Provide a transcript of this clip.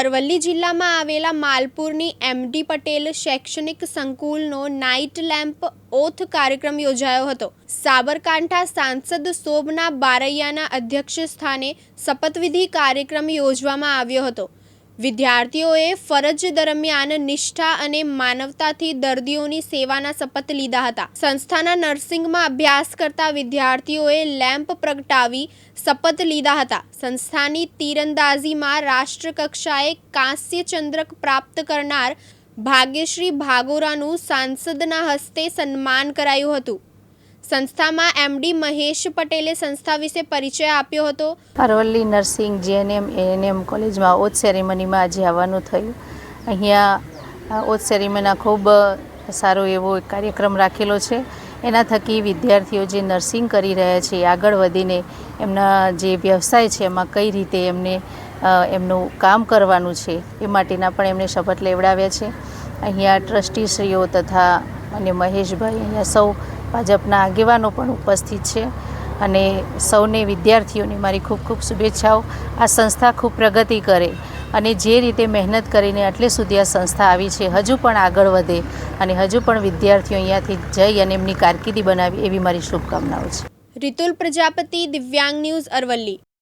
અરવલ્લી જિલ્લામાં આવેલા માલપુરની એમડી પટેલ શૈક્ષણિક સંકુલનો નાઇટ લેમ્પ ઓથ કાર્યક્રમ યોજાયો હતો. સાબરકાંઠા સાંસદ શોભના બારૈયાના અધ્યક્ષ સ્થાને શપથવિધિ કાર્યક્રમ યોજવામાં આવ્યો હતો. વિદ્યાર્થીઓએ ફરજ દરમિયાન નિષ્ઠા અને માનવતાથી દર્દીઓની સેવાના શપથ લીધા હતા. સંસ્થાના નર્સિંગમાં અભ્યાસ કરતા વિદ્યાર્થીઓએ લેમ્પ પ્રગટાવી શપથ લીધા હતા. સંસ્થાની તીરંદાજીમાં રાષ્ટ્રકક્ષાએ કાંસ્ય ચંદ્રક પ્રાપ્ત કરનાર ભાગ્યશ્રી ભાગોરાનું સાંસદના હસ્તે સન્માન કરાયું હતું. સંસ્થામાં એમડી મહેશ પટેલે સંસ્થા વિશે પરિચય આપ્યો હતો. અરવલ્લી નર્સિંગ જીએનએમ, એએનએમ કોલેજમાં ઓથ સેરેમનીમાં આજે આવવાનું થયું. અહીંયા ઓથ સેરેમનીના ખૂબ સારો એવો કાર્યક્રમ રાખેલો છે. એના થકી વિદ્યાર્થીઓ જે નર્સિંગ કરી રહ્યા છે આગળ વધીને એમના જે વ્યવસાય છે, એમાં કઈ રીતે એમને એમનું કામ કરવાનું છે, એ માટેના પણ એમને શપથ લેવડાવ્યા છે. અહીંયા ટ્રસ્ટીશ્રીઓ તથા અને મહેશભાઈ અહીંયા સૌ ભાજપના આગેવાનો પણ ઉપસ્થિત છે અને સૌને વિદ્યાર્થીઓને મારી ખૂબ ખૂબ શુભેચ્છાઓ. આ સંસ્થા ખૂબ પ્રગતિ કરે અને જે રીતે મહેનત કરીને આટલે સુધી આ સંસ્થા આવી છે, હજુ પણ આગળ વધે અને હજુ પણ વિદ્યાર્થીઓ અહીંયાથી જઈ અને એમની કારકિર્દી બનાવી એવી મારી શુભકામનાઓ છે. રિતુલ પ્રજાપતિ, દિવ્યાંગ ન્યૂઝ અરવલ્લી.